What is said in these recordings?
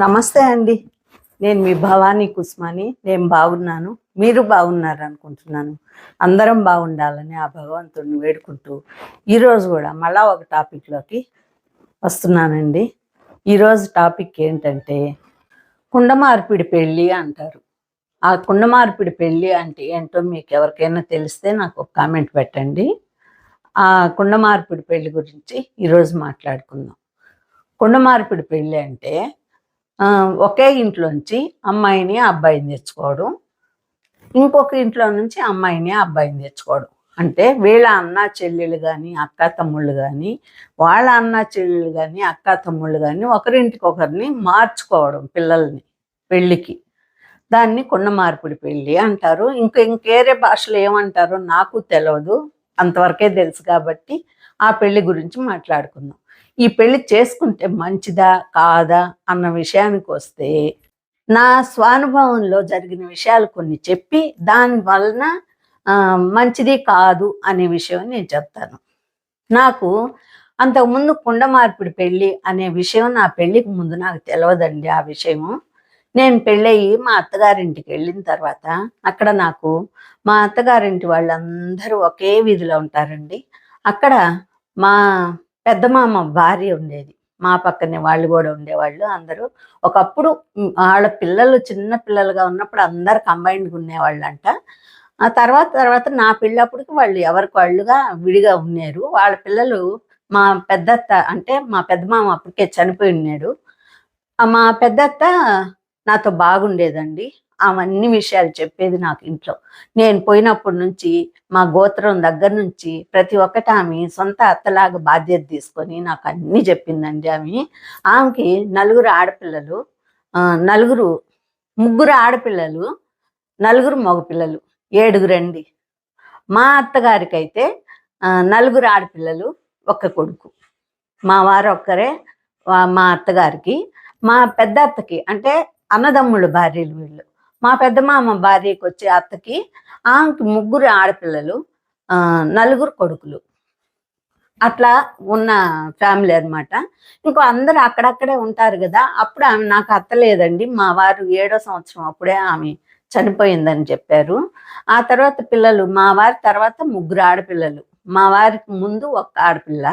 నమస్తే అండి. నేను మీ భవానీ కుస్మాని. నేను బాగున్నాను. మీరు బాగున్నారు అనుకుంటున్నాను. అందరం బాగుండాలని ఆ భగవంతుడిని వేడుకుంటూ ఈరోజు కూడా మళ్ళా ఒక టాపిక్లోకి వస్తున్నానండి. ఈరోజు టాపిక్ ఏంటంటే కుండమార్పిడి పెళ్ళి అంటారు. ఆ కుండమార్పిడి పెళ్ళి అంటే ఏంటో మీకు ఎవరికైనా తెలిస్తే నాకు ఒక కామెంట్ పెట్టండి. ఆ కుండమార్పిడి పెళ్ళి గురించి ఈరోజు మాట్లాడుకుందాం. కుండమార్పిడి పెళ్ళి అంటే ఒకే ఇంట్లోంచి అమ్మాయిని అబ్బాయిని తెచ్చుకోవడం. ఇంకొక ఇంట్లో నుంచి అమ్మాయిని అబ్బాయిని తెచ్చుకోవడం. అంటే వీళ్ళ అన్న చెల్లెలు కానీ అక్క తమ్ముళ్ళు కానీ వాళ్ళ అన్న చెల్లెలు కానీ అక్క తమ్ముళ్ళు కానీ ఒకరింటికి ఒకరిని మార్చుకోవడం పిల్లల్ని పెళ్ళికి. దాన్ని కొండ మార్పిడి పెళ్ళి అంటారు. ఇంకా ఇంకేరే భాషలో ఏమంటారో నాకు తెలియదు అంతవరకే తెలుసు కాబట్టి ఆ పెళ్ళి గురించి మాట్లాడుకుందాం. ఈ పెళ్ళి చేసుకుంటే మంచిదా కాదా అన్న విషయానికి వస్తే నా స్వానుభవంలో జరిగిన విషయాలు కొన్ని చెప్పి దాని వలన మంచిది కాదు అనే విషయం నేను చెప్తాను. నాకు అంతకుముందు కుండ మార్పిడి పెళ్ళి అనే విషయం నా పెళ్ళికి ముందు నాకు తెలియదండి ఆ విషయము. నేను పెళ్ళయి మా అత్తగారింటికి వెళ్ళిన తర్వాత అక్కడ నాకు మా అత్తగారింటి వాళ్ళందరూ ఒకే వీధిలో ఉంటారండి. అక్కడ మా పెద్దమామ భార్య ఉండేది. మా పక్కనే వాళ్ళు కూడా ఉండేవాళ్ళు అందరూ. ఒకప్పుడు వాళ్ళ పిల్లలు చిన్న పిల్లలుగా ఉన్నప్పుడు అందరు కంబైన్డ్గా ఉండేవాళ్ళంట. ఆ తర్వాత తర్వాత నా పెళ్ళప్పటికి వాళ్ళు ఎవరికి వాళ్ళుగా విడిగా ఉన్నారు. వాళ్ళ పిల్లలు మా పెద్దత్త అంటే మా పెద్దమామ అప్పటికే చనిపోయి ఉన్నాడు. ఆ మా పెద్దత్త నాతో బాగుండేదండి. అవన్నీ విషయాలు చెప్పేది నాకు ఇంట్లో. నేను పోయినప్పటి నుంచి మా గోత్రం దగ్గర నుంచి ప్రతి ఒక్కటి ఆమె సొంత అత్తలాగా బాధ్యత తీసుకొని నాకు అన్నీ చెప్పిందండి ఆమె. ఆమెకి నలుగురు ఆడపిల్లలు నలుగురు ముగ్గురు ఆడపిల్లలు నలుగురు మగపిల్లలు ఏడుగురండి మా అత్తగారికి అయితే నలుగురు ఆడపిల్లలు ఒక్క కొడుకు. మా వారు ఒక్కరే మా అత్తగారికి. మా పెద్ద అత్తకి అంటే అన్నదమ్ముళ్ళు భార్యలు వీళ్ళు. మా పెద్దమామ భార్యకి వచ్చే అత్తకి ఆమెకి ముగ్గురు ఆడపిల్లలు నలుగురు కొడుకులు. అట్లా ఉన్న ఫ్యామిలీ అనమాట ఇంకో అందరూ అక్కడక్కడే ఉంటారు కదా అప్పుడు ఆమె నాకు అత్తలేదండి మా వారు ఏడో సంవత్సరం అప్పుడే ఆమె చనిపోయిందని చెప్పారు. ఆ తర్వాత పిల్లలు మా వారి తర్వాత ముగ్గురు ఆడపిల్లలు. మా వారికి ముందు ఒక ఆడపిల్ల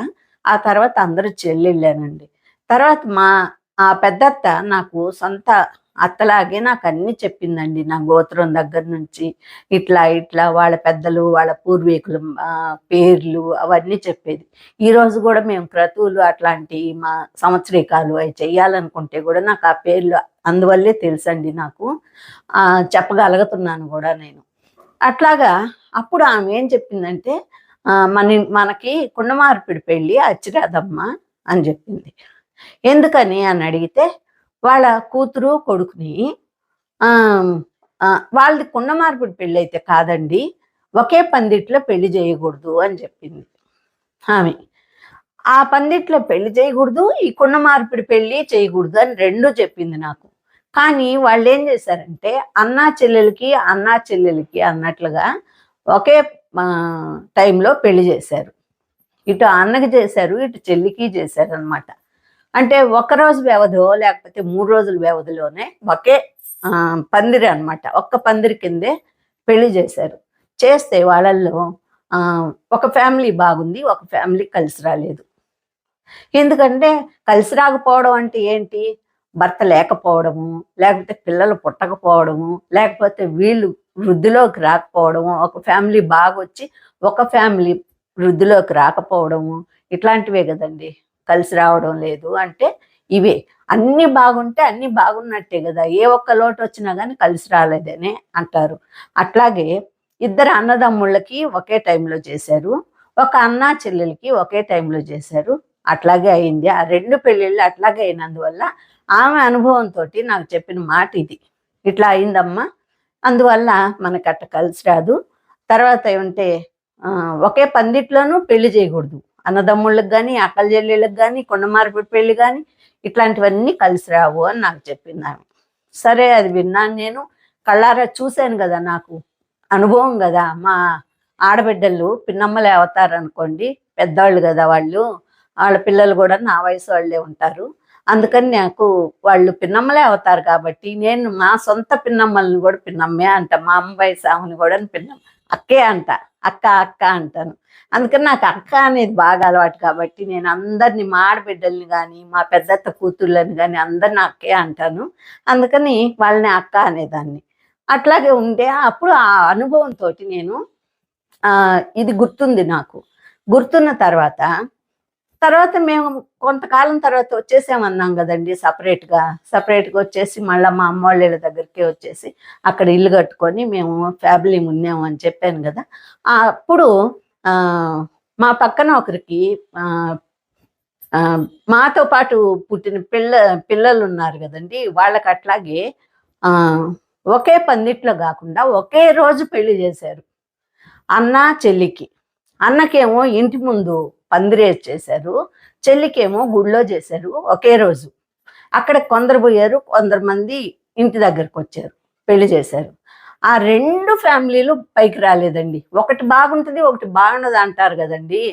ఆ తర్వాత అందరూ చెల్లెళ్ళానండి. తర్వాత మా ఆ పెద్దత్త నాకు సొంత అత్తలాగే నాకు అన్ని చెప్పిందండి నా గోత్రం దగ్గర నుంచి. ఇట్లా ఇట్లా వాళ్ళ పెద్దలు వాళ్ళ పూర్వీకులు పేర్లు అవన్నీ చెప్పేది. ఈ రోజు కూడా మేము క్రతువులు అట్లాంటి మా సంవత్సరీకాలు అవి చెయ్యాలనుకుంటే కూడా నాకు ఆ పేర్లు అందువల్లే తెలుసండి నాకు. చెప్పగలుగుతున్నాను కూడా నేను. అట్లాగా అప్పుడు ఆమె ఏం చెప్పిందంటే మన మనకి కుండమార్పిడి పెళ్ళి అచ్చిరాదమ్మ అని చెప్పింది. ఎందుకని అని అడిగితే వాళ్ళ కూతురు కొడుకుని ఆ, కుండ వాళ్ళది పెళ్ళి అయితే కాదండి ఒకే పందిట్లో పెళ్ళి చేయకూడదు అని చెప్పింది ఆమె. ఆ పందిట్లో పెళ్ళి చేయకూడదు ఈ కుండ మార్పిడి పెళ్ళి చేయకూడదు అని రెండు చెప్పింది నాకు. కానీ వాళ్ళు ఏం చేశారంటే అన్నా చెల్లెలకి అన్నా చెల్లెలకి అన్నట్లుగా ఒకే టైంలో పెళ్ళి చేశారు. ఇటు అన్నకి చేశారు ఇటు చెల్లికి చేశారు అనమాట అంటే ఒక రోజు వ్యవధో లేకపోతే మూడు రోజుల వ్యవధిలోనే ఒకే పందిరి అన్నమాట. ఒక్క పందిరి కిందే పెళ్ళి చేశారు. చేస్తే వాళ్ళల్లో ఒక ఫ్యామిలీ బాగుంది ఒక ఫ్యామిలీ కలిసి రాలేదు. ఎందుకంటే కలిసి రాకపోవడం అంటే ఏంటి? భర్త లేకపోవడము లేకపోతే పిల్లలు పుట్టకపోవడము లేకపోతే వీళ్ళు వృద్ధిలోకి రాకపోవడము ఒక ఫ్యామిలీ బాగా వచ్చి ఒక ఫ్యామిలీ వృద్ధిలోకి రాకపోవడము ఇట్లాంటివే కదండి. కలిసి రావడం లేదు అంటే ఇవే. అన్ని బాగుంటే అన్ని బాగున్నట్టే కదా. ఏ ఒక్క లోటు వచ్చినా కానీ కలిసి రాలేదని అంటారు. అట్లాగే ఇద్దరు అన్నదమ్ముళ్ళకి ఒకే టైంలో చేశారు. ఒక అన్న చెల్లెలకి ఒకే టైంలో చేశారు. అట్లాగే అయింది. ఆ రెండు పెళ్ళిళ్ళు అట్లాగే అయినందువల్ల ఆమె అనుభవంతో నాకు చెప్పిన మాట ఇది. ఇట్లా అయిందమ్మా. అందువల్ల మనకు అట్ట కలిసి రాదు. తర్వాత ఏమంటే ఒకే పందిట్లోనూ పెళ్ళి చేయకూడదు. అన్నదమ్ముళ్ళకి కానీ అక్కల చెల్లెళ్ళకి కానీ కొండమార్పిడి పెళ్ళి కానీ ఇట్లాంటివన్నీ కలిసి రావు అని నాకు చెప్పింది ఆమె సరే అది విన్నాను నేను. కళ్ళారా చూశాను కదా నాకు. అనుభవం కదా. మా ఆడబిడ్డలు పిన్నమ్మలే అవుతారు అనుకోండి పెద్దవాళ్ళు కదా వాళ్ళు. వాళ్ళ పిల్లలు కూడా నా వయసు వాళ్ళే ఉంటారు. అందుకని నాకు వాళ్ళు పిన్నమ్మలే అవుతారు కాబట్టి నేను మా సొంత పిన్నమ్మల్ని కూడా పిన్నమ్మే అంట. మా అమ్మాయి సాముని కూడా పిన్నమ్మ. అక్కే అంట అక్క అక్క అంటాను. అందుకని నాకు అక్క అనేది బాగా అలవాటు కాబట్టి నేను అందరిని మా ఆడబిడ్డల్ని కానీ మా పెద్దత్త కూతుళ్ళని కానీ అందరిని అక్కే అంటాను. అందుకని వాళ్ళని అక్క అనేదాన్ని. అట్లాగే ఉంటే అప్పుడు ఆ అనుభవంతో నేను ఇది గుర్తుంది నాకు. గుర్తున్న తర్వాత తర్వాత మేము కొంతకాలం తర్వాత వచ్చేసామన్నాం కదండి సపరేట్గా. సపరేట్గా వచ్చేసి మళ్ళీ మా అమ్మ వాళ్ళ దగ్గరికి వచ్చేసి అక్కడ ఇల్లు కట్టుకొని మేము ఫ్యామిలీ ఉన్నాము అని చెప్పాను కదా. అప్పుడు మా పక్కన ఒకరికి మాతో పాటు పుట్టిన పిల్ల పిల్లలు ఉన్నారు కదండి. వాళ్ళకి అట్లాగే ఒకే పందిట్లో కాకుండా ఒకే రోజు పెళ్ళి చేశారు. అన్న చెల్లికి. అన్నకేమో ఇంటి ముందు పందిరేసి చేశారు. చెల్లికేమో గుళ్ళో చేశారు ఒకే రోజు. అక్కడ కొందరు పోయారు కొందరు మంది ఇంటి దగ్గరకు వచ్చారు పెళ్ళి చేశారు. ఆ రెండు ఫ్యామిలీలు పైకి రాలేదండి. ఒకటి బాగుంటుంది ఒకటి బాగుండదు అంటారు కదండి.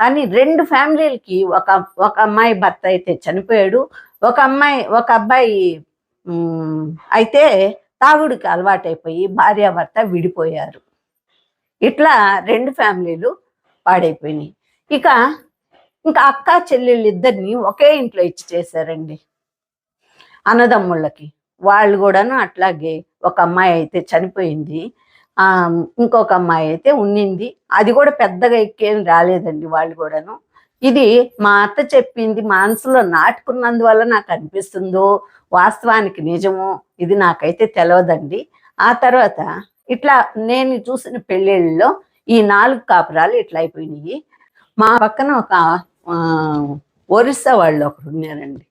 కానీ రెండు ఫ్యామిలీలకి ఒక ఒక అమ్మాయి భర్త అయితే చనిపోయాడు ఒక అమ్మాయి ఒక అబ్బాయి అయితే తాగుడికి అలవాటైపోయి భార్యాభర్త విడిపోయారు. ఇట్లా రెండు ఫ్యామిలీలు పాడైపోయినాయి. ఇక ఇంకా అక్క చెల్లెళ్ళు ఇద్దరిని ఒకే ఇంట్లో ఇచ్చి చేశారండి అన్నదమ్ముళ్ళకి. వాళ్ళు కూడాను అట్లాగే ఒక అమ్మాయి అయితే చనిపోయింది. ఇంకొక అమ్మాయి అయితే ఉన్నింది. అది కూడా పెద్దగా ఎక్కేం రాలేదండి వాళ్ళు కూడాను. ఇది మా అత్త చెప్పింది మనసులో నాటుకున్నందువల్ల నాకు అనిపిస్తుందో వాస్తవానికి నిజమో ఇది నాకైతే తెలియదండి ఆ తర్వాత ఇట్లా నేను చూసిన పెళ్ళిళ్ళలో ఈ నాలుగు కాపురాలు ఇట్లా అయిపోయినాయి. మా పక్కన ఒక ఒరిస్సా వాళ్ళు ఒకరు ఉన్నారండి.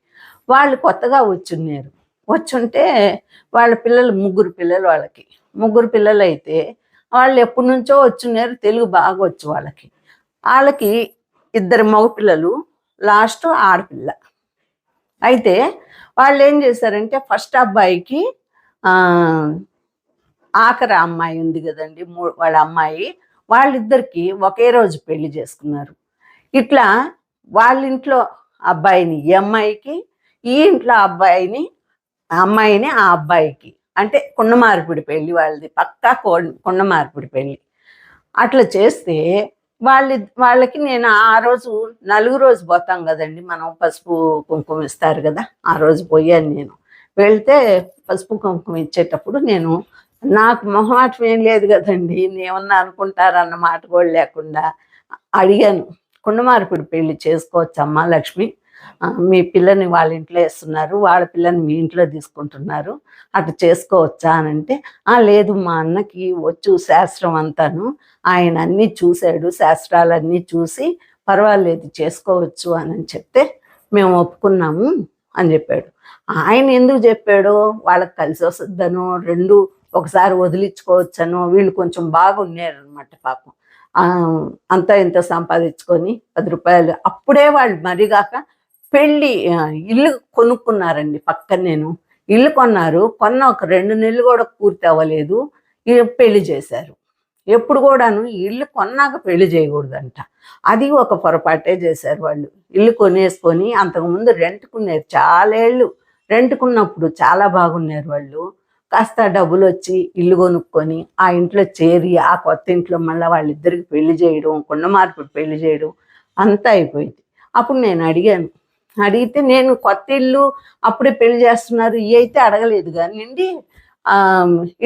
వాళ్ళు కొత్తగా వచ్చున్నారు. వచ్చుంటే వాళ్ళ పిల్లలు ముగ్గురు పిల్లలు వాళ్ళకి. ముగ్గురు పిల్లలు అయితే వాళ్ళు ఎప్పటి నుంచో వచ్చున్నారు తెలుగు బాగా వచ్చు వాళ్ళకి. వాళ్ళకి ఇద్దరు మగపిల్లలు లాస్ట్ ఆడపిల్ల. అయితే వాళ్ళు ఏం చేశారంటే ఫస్ట్ అబ్బాయికి ఆఖరి అమ్మాయి ఉంది కదండి వాళ్ళ అమ్మాయి. వాళ్ళిద్దరికి ఒకే రోజు పెళ్ళి చేసుకున్నారు. ఇట్లా వాళ్ళ ఇంట్లో అబ్బాయిని ఈ అమ్మాయికి ఈ ఇంట్లో అబ్బాయిని అమ్మాయిని ఆ అబ్బాయికి. అంటే కుండ మార్పిడి పెళ్ళి వాళ్ళది పక్కా కొం- కుండ మార్పిడి పెళ్ళి అట్లా చేస్తే వాళ్ళ వాళ్ళకి నేను ఆ రోజు నలుగు రోజు పోతాం కదండి. మనం పసుపు కుంకుమ ఇస్తారు కదా ఆ రోజు పోయాను నేను. వెళ్తే పసుపు కుంకుమ ఇచ్చేటప్పుడు నేను నాకు మొహమాటం ఏం లేదు కదండి. నేమన్నా అనుకుంటారన్న మాట కూడా లేకుండా అడిగాను. కుండమార్పిడి పెళ్ళి చేసుకోవచ్చమ్మా లక్ష్మి. మీ పిల్లని వాళ్ళ ఇంట్లో వేస్తున్నారు వాళ్ళ పిల్లని మీ ఇంట్లో తీసుకుంటున్నారు అటు చేసుకోవచ్చా అని అంటే "ఆ, లేదు మా అన్నకి వచ్చు శాస్త్రం అంతాను ఆయన అన్నీ చూశాడు శాస్త్రాలన్నీ చూసి పర్వాలేదు చేసుకోవచ్చు అని చెప్తే మేము ఒప్పుకున్నాము అని చెప్పాడు. ఆయన ఎందుకు చెప్పాడు వాళ్ళకి కలిసి వస్తుందనో రెండు ఒకసారి వదిలించుకోవచ్చనో వీళ్ళు కొంచెం బాగున్నారు అనమాట పాపం. అంతా ఇంత సంపాదించుకొని పది రూపాయలు. అప్పుడే వాళ్ళు మరిగాక పెళ్ళి ఇల్లు కొనుక్కున్నారండి పక్కన నేను. ఇల్లు కొన్నారు. కొన్న ఒక రెండు నెలలు కూడా పూర్తి అవ్వలేదు. పెళ్ళి చేశారు. ఎప్పుడు కూడాను ఇల్లు కొన్నాక పెళ్ళి చేయకూడదంట. అది ఒక పొరపాటే చేశారు వాళ్ళు. ఇల్లు కొనేసుకొని అంతకుముందు రెంట్కున్నారు. చాలా ఏళ్ళు. రెంట్కున్నప్పుడు చాలా బాగున్నారు వాళ్ళు. కాస్త డబ్బులు వచ్చి ఇల్లు కొనుక్కొని ఆ ఇంట్లో చేరి ఆ కొత్త ఇంట్లో మళ్ళీ వాళ్ళిద్దరికి పెళ్ళి చేయడం కొండ మార్పు పెళ్ళి చేయడం అంతా అయిపోయింది. అప్పుడు నేను అడిగాను. అడిగితే నేను కొత్త ఇల్లు అప్పుడే పెళ్ళి చేస్తున్నారు ఇవైతే అయితే అడగలేదు కానివ్వండి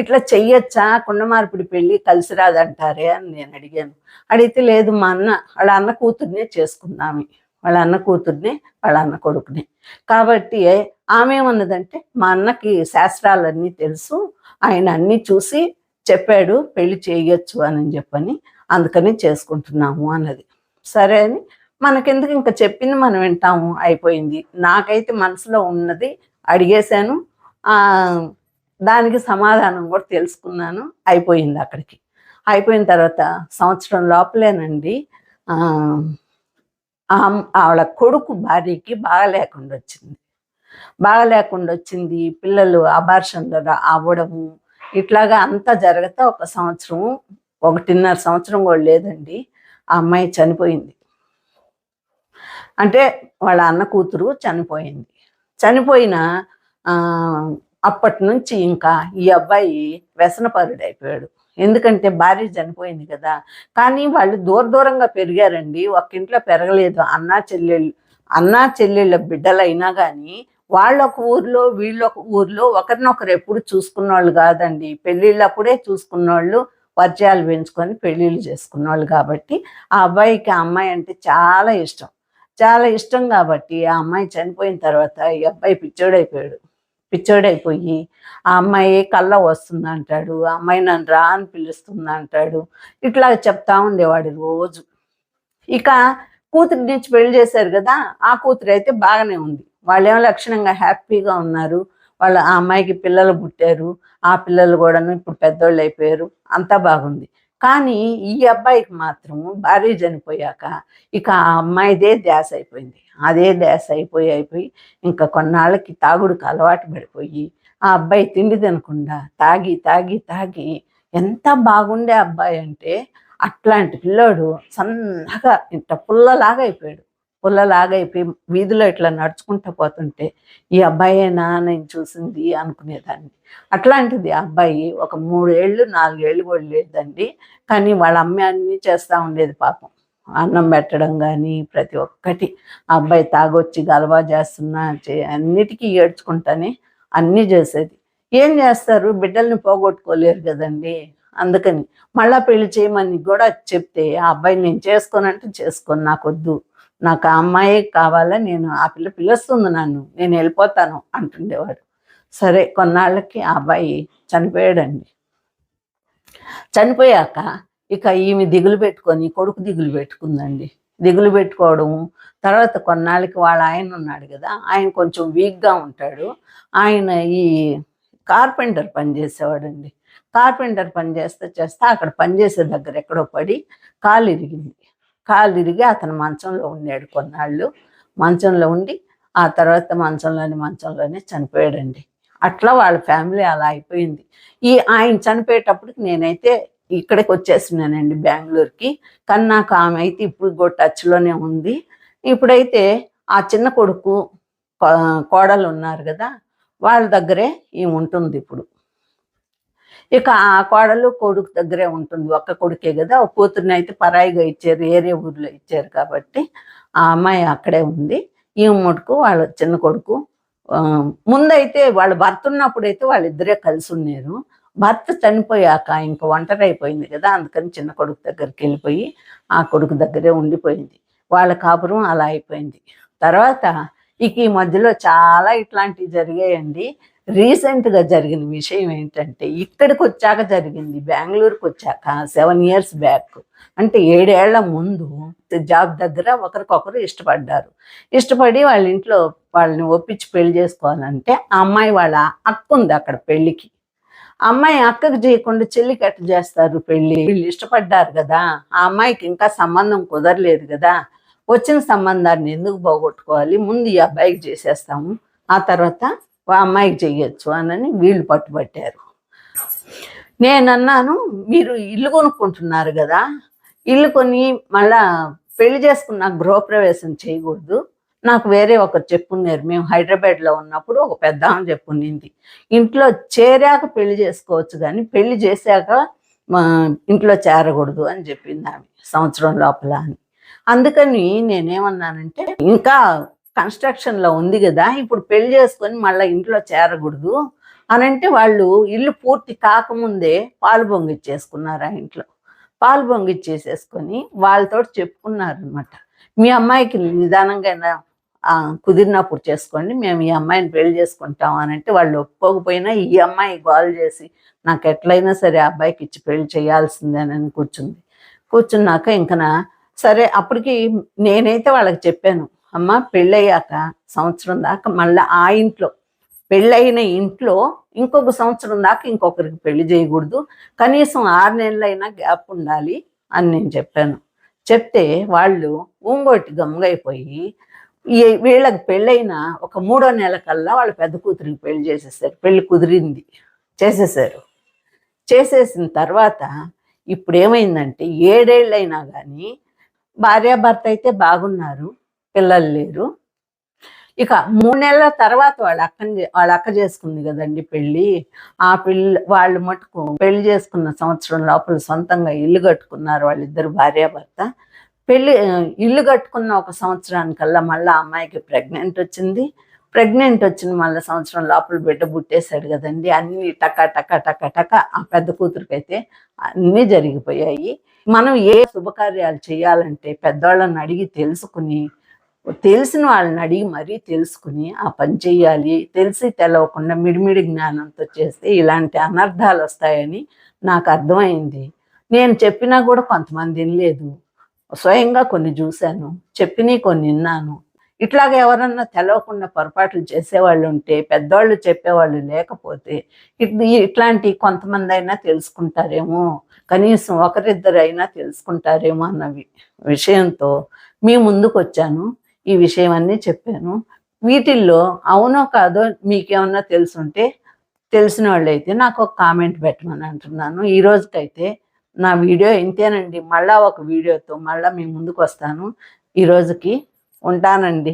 ఇట్లా చెయ్యొచ్చా? కుండ మార్పిడి పెళ్ళి కలిసి రాదంటారే అని నేను అడిగాను. అడిగితే లేదు మా అన్న వాళ్ళ అన్న కూతుర్నే చేసుకుందామే. వాళ్ళ అన్న కూతుర్ని వాళ్ళ అన్న కొడుకుని. కాబట్టి ఆమె ఏమన్నదంటే మా అన్నకి శాస్త్రాలన్నీ తెలుసు ఆయన అన్నీ చూసి చెప్పాడు పెళ్ళి చేయొచ్చు అని చెప్పని అందుకని చేసుకుంటున్నాము అన్నది. సరే అని మనకెందుకు ఇంకా చెప్పింది మనం వింటాము అయిపోయింది. నాకైతే మనసులో ఉన్నది అడిగేశాను దానికి సమాధానం కూడా తెలుసుకున్నాను అయిపోయింది అక్కడికి. అయిపోయిన తర్వాత సంవత్సరం లోపలేనండి ఆవిడ కొడుకు భార్యకి బాగా లేకుండా వచ్చింది. బాగా లేకుండా వచ్చింది. పిల్లలు అబార్షన్లు అవ్వడము ఇట్లాగా అంతా జరగతా ఒక సంవత్సరం ఒకటిన్నర సంవత్సరం కూడా లేదండి. ఆ అమ్మాయి చనిపోయింది. అంటే వాళ్ళ అన్న కూతురు చనిపోయింది. చనిపోయిన అప్పటి నుంచి ఇంకా ఈ అబ్బాయి వ్యసనపరుడైపోయాడు. ఎందుకంటే భార్య చనిపోయింది కదా. కానీ వాళ్ళు దూర దూరంగా పెరిగారండి. ఒక ఇంట్లో పెరగలేదు. అన్నా చెల్లెళ్ళు అన్నా చెల్లెళ్ళ బిడ్డలైనా కానీ వాళ్ళొక ఊర్లో వీళ్ళొక ఊర్లో ఒకరినొకరు ఎప్పుడు చూసుకున్న వాళ్ళు కాదండి. పెళ్ళిళ్ళప్పుడే చూసుకున్న వాళ్ళు పరిచయాలు పెంచుకొని పెళ్ళిళ్ళు చేసుకున్న వాళ్ళు కాబట్టి ఆ అబ్బాయికి ఆ అమ్మాయి అంటే చాలా ఇష్టం. చాలా ఇష్టం కాబట్టి ఆ అమ్మాయి చనిపోయిన తర్వాత ఈ అబ్బాయి పిచ్చోడైపోయాడు. పిచ్చోడైపోయి ఆ అమ్మాయి కళ్ళ వస్తుంది అంటాడు ఆ అమ్మాయి నన్ను రా అని పిలుస్తుంది అంటాడు. ఇట్లా చెప్తా ఉండేవాడు రోజు. ఇక కూతురు నుంచి పెళ్ళి చేశారు కదా ఆ కూతురు అయితే బాగానే ఉంది. వాళ్ళేమో లక్షణంగా హ్యాపీగా ఉన్నారు. వాళ్ళ ఆ అమ్మాయికి పిల్లలు పుట్టారు. ఆ పిల్లలు కూడాను ఇప్పుడు పెద్దోళ్ళు అయిపోయారు. అంతా బాగుంది. కానీ ఈ అబ్బాయికి మాత్రం భార్య చనిపోయాక ఇక ఆ అమ్మాయిదే ధ్యాస అయిపోయింది. అదే ధ్యాస అయిపోయి అయిపోయి ఇంకా కొన్నాళ్ళకి తాగుడుకు అలవాటు పడిపోయి ఆ అబ్బాయి తిండి తినకుండా తాగి తాగి తాగి ఎంత బాగుండే అబ్బాయి అంటే అట్లాంటి పిల్లోడు సన్నగా ఇంత పుల్లలాగా అయిపోయాడు. పుల్లలాగా అయిపోయి వీధిలో ఇట్లా నడుచుకుంటూ పోతుంటే ఈ అబ్బాయేనా నేను చూసింది అనుకునేదాన్ని. అట్లాంటిది ఆ అబ్బాయి ఒక మూడేళ్ళు నాలుగేళ్ళు కూడా లేదండి. కానీ వాళ్ళ అమ్మాయి అన్నీ చేస్తూ ఉండేది పాపం. అన్నం పెట్టడం కానీ ప్రతి ఒక్కటి. అబ్బాయి తాగొచ్చి గలవా చేస్తున్నా చే- అన్నిటికీ ఏడ్చుకుంటానే అన్నీ చేసేది. ఏం చేస్తారు? బిడ్డల్ని పోగొట్టుకోలేరు కదండి. అందుకని మళ్ళా పెళ్ళి చేయమని కూడా చెప్తే ఆ అబ్బాయి నేను చేసుకోనంటే చేసుకోను నాకు వద్దు నాకు ఆ అమ్మాయి కావాలా నేను ఆ పిల్ల పిలుస్తుంది నన్ను నేను వెళ్ళిపోతాను అంటుండేవాడు. సరే కొన్నాళ్ళకి ఆ అబ్బాయి చనిపోయాడండి. చనిపోయాక ఇక ఈమె దిగులు పెట్టుకొని కొడుకు దిగులు పెట్టుకుందండి. దిగులు పెట్టుకోవడం తర్వాత కొన్నాళ్ళకి వాళ్ళ ఆయన ఉన్నాడు కదా ఆయన కొంచెం వీక్గా ఉంటాడు. ఆయన ఈ కార్పెంటర్ పని చేసేవాడండి. కార్పెంటర్ పని చేస్తే చేస్తే అక్కడ పనిచేసే దగ్గర ఎక్కడో పడి కాలు ఇరిగింది. కాలు ఇరిగి అతను మంచంలో ఉండాడు కొన్నాళ్ళు. మంచంలో ఉండి ఆ తర్వాత మంచంలోని మంచంలోనే చనిపోయాడండి. అట్లా వాళ్ళ ఫ్యామిలీ అలా అయిపోయింది. ఈ ఆయన చనిపోయేటప్పటికి నేనైతే ఇక్కడికి వచ్చేసినానండి బెంగళూరుకి. కానీ నాకు ఆమె అయితే ఇప్పుడు కూడా టచ్లోనే ఉంది. ఇప్పుడైతే ఆ చిన్న కొడుకు కోడలు ఉన్నారు కదా వాళ్ళ దగ్గరే ఈ ఉంటుంది ఇప్పుడు. ఇక ఆ కోడలు కొడుకు దగ్గరే ఉంటుంది. ఒక్క కొడుకే కదా. ఒక కూతుర్ని అయితే పరాయిగా ఇచ్చారు ఏరే ఊర్లో ఇచ్చారు కాబట్టి ఆ అమ్మాయి అక్కడే ఉంది. ఈ మటుకు వాళ్ళ చిన్న కొడుకు ముందైతే వాళ్ళ భర్త ఉన్నప్పుడు అయితే వాళ్ళిద్దరే కలిసి ఉన్నారు. భర్త చనిపోయాక ఇంక ఒంటరి అయిపోయింది కదా అందుకని చిన్న కొడుకు దగ్గరికి వెళ్ళిపోయి ఆ కొడుకు దగ్గరే ఉండిపోయింది. వాళ్ళ కాపురం అలా అయిపోయింది. తర్వాత ఇక ఈ మధ్యలో చాలా ఇట్లాంటివి జరిగాయండి. రీసెంట్గా జరిగిన విషయం ఏంటంటే ఇక్కడికి వచ్చాక జరిగింది. బెంగళూరుకి వచ్చాక సెవెన్ ఇయర్స్ బ్యాక్. అంటే ఏడేళ్ళ ముందు జాబ్ దగ్గర ఒకరికొకరు ఇష్టపడ్డారు. ఇష్టపడి వాళ్ళ ఇంట్లో వాళ్ళని ఒప్పించి పెళ్ళి చేసుకోవాలంటే ఆ అమ్మాయి వాళ్ళ అక్క ఉంది అక్కడ పెళ్ళికి అమ్మాయి అక్కకి చేయకుండా చెల్లికి ఎట్ట చేస్తారు పెళ్ళి వీళ్ళు ఇష్టపడ్డారు కదా. ఆ అమ్మాయికి ఇంకా సంబంధం కుదరలేదు కదా. వచ్చిన సంబంధాన్ని ఎందుకు పోగొట్టుకోవాలి? ముందు ఈ అబ్బాయికి చేసేస్తాము. ఆ తర్వాత ఆ అమ్మాయికి చెయ్యొచ్చు అని వీళ్ళు పట్టుబట్టారు. నేనన్నాను మీరు ఇల్లు కొనుక్కుంటున్నారు కదా. ఇల్లు కొని మళ్ళా పెళ్ళి చేసుకున్న గృహప్రవేశం చేయకూడదు. నాకు వేరే ఒకరు చెప్పున్నారు. మేము హైదరాబాద్లో ఉన్నప్పుడు ఒక పెద్ద ఆమె చెప్పునింది ఇంట్లో చేరాక పెళ్ళి చేసుకోవచ్చు కానీ పెళ్ళి చేశాక మా ఇంట్లో చేరకూడదు అని చెప్పింది ఆమె సంవత్సరం లోపల అని. అందుకని నేనేమన్నానంటే ఇంకా కన్స్ట్రక్షన్లో ఉంది కదా ఇప్పుడు పెళ్ళి చేసుకొని మళ్ళీ ఇంట్లో చేరకూడదు అని అంటే వాళ్ళు ఇల్లు పూర్తి కాకముందే పాలు పొంగిచ్చేసుకున్నారు ఆ ఇంట్లో. పాలు పొంగిచ్చేసేసుకొని వాళ్ళతో చెప్పుకున్నారు అనమాట మీ అమ్మాయికి నిదానంగా కుదిరినప్పుడు చేసుకోండి మేము ఈ అమ్మాయిని పెళ్ళి చేసుకుంటాం అని అంటే వాళ్ళు ఒప్పుకోకపోయినా ఈ అమ్మాయి గోల్ చేసి నాకు ఎట్లయినా సరే ఆ అబ్బాయికి ఇచ్చి పెళ్ళి చేయాల్సిందేనని కూర్చుంది. కూర్చున్నాక ఇంక సరే అప్పటికి నేనైతే వాళ్ళకి చెప్పాను అమ్మ పెళ్ళయ్యాక సంవత్సరం దాకా మళ్ళీ ఆ ఇంట్లో పెళ్ళైన ఇంట్లో ఇంకొక సంవత్సరం దాకా ఇంకొకరికి పెళ్ళి చేయకూడదు కనీసం ఆరు నెలలైనా గ్యాప్ ఉండాలి అని నేను చెప్పాను. చెప్తే వాళ్ళు ఊంగోటి గమ్ముగైపోయి వీళ్ళకి పెళ్ళైన ఒక మూడో నెల కల్లా వాళ్ళ పెద్ద కూతురికి పెళ్ళి చేసేసారు. పెళ్ళి కుదిరింది. చేసేసారు. చేసేసిన తర్వాత ఇప్పుడు ఏమైందంటే ఏడేళ్ళైనా కానీ భార్యాభర్త అయితే బాగున్నారు పిల్లలు లేరు. ఇక మూడు నెలల తర్వాత వాళ్ళ అక్కని వాళ్ళ అక్క చేసుకుంది కదండి పెళ్ళి. ఆ పెళ్ళి వాళ్ళు మటుకు పెళ్ళి చేసుకున్న సంవత్సరం లోపల సొంతంగా ఇల్లు కట్టుకున్నారు వాళ్ళిద్దరు భార్యాభర్త. పెళ్ళి ఇల్లు కట్టుకున్న ఒక సంవత్సరానికల్లా మళ్ళీ ఆ అమ్మాయికి ప్రెగ్నెంట్ వచ్చింది. ప్రెగ్నెంట్ వచ్చిన మళ్ళీ సంవత్సరం లోపల బిడ్డ పుట్టేశాడు కదండి. అన్ని టక టక టక టక ఆ పెద్ద కూతురికైతే అన్నీ జరిగిపోయాయి. మనం ఏ శుభకార్యాలు చేయాలంటే పెద్దవాళ్ళని అడిగి తెలుసుకుని తెలిసిన వాళ్ళని అడిగి మరీ తెలుసుకుని ఆ పని చేయాలి. తెలిసి తెలవకుండా మిడిమిడి జ్ఞానంతో చేస్తే ఇలాంటి అనర్థాలు వస్తాయని నాకు అర్థమైంది. నేను చెప్పినా కూడా కొంతమంది వినలేదు. స్వయంగా కొన్ని చూశాను చెప్పినవి కొన్ని విన్నాను. ఇట్లాగ ఎవరన్నా తెలవకుండా పొరపాట్లు చేసేవాళ్ళు ఉంటే పెద్దవాళ్ళు చెప్పేవాళ్ళు లేకపోతే ఇట్- ఇట్లాంటి కొంతమంది అయినా తెలుసుకుంటారేమో కనీసం ఒకరిద్దరు అయినా తెలుసుకుంటారేమో అన్న వి- విషయంతో మీ ముందుకు వచ్చాను ఈ విషయం అన్నీ చెప్పాను. వీటిల్లో అవునో కాదో మీకేమన్నా తెలుసుంటే తెలిసిన వాళ్ళైతే నాకు ఒక కామెంట్ పెట్టమని అంటున్నాను. ఈ రోజుకైతే నా వీడియో ఇంతేనండి. మళ్ళా ఒక వీడియోతో మళ్ళా మీ ముందుకు వస్తాను ఈ రోజుకి ఉంటానండి.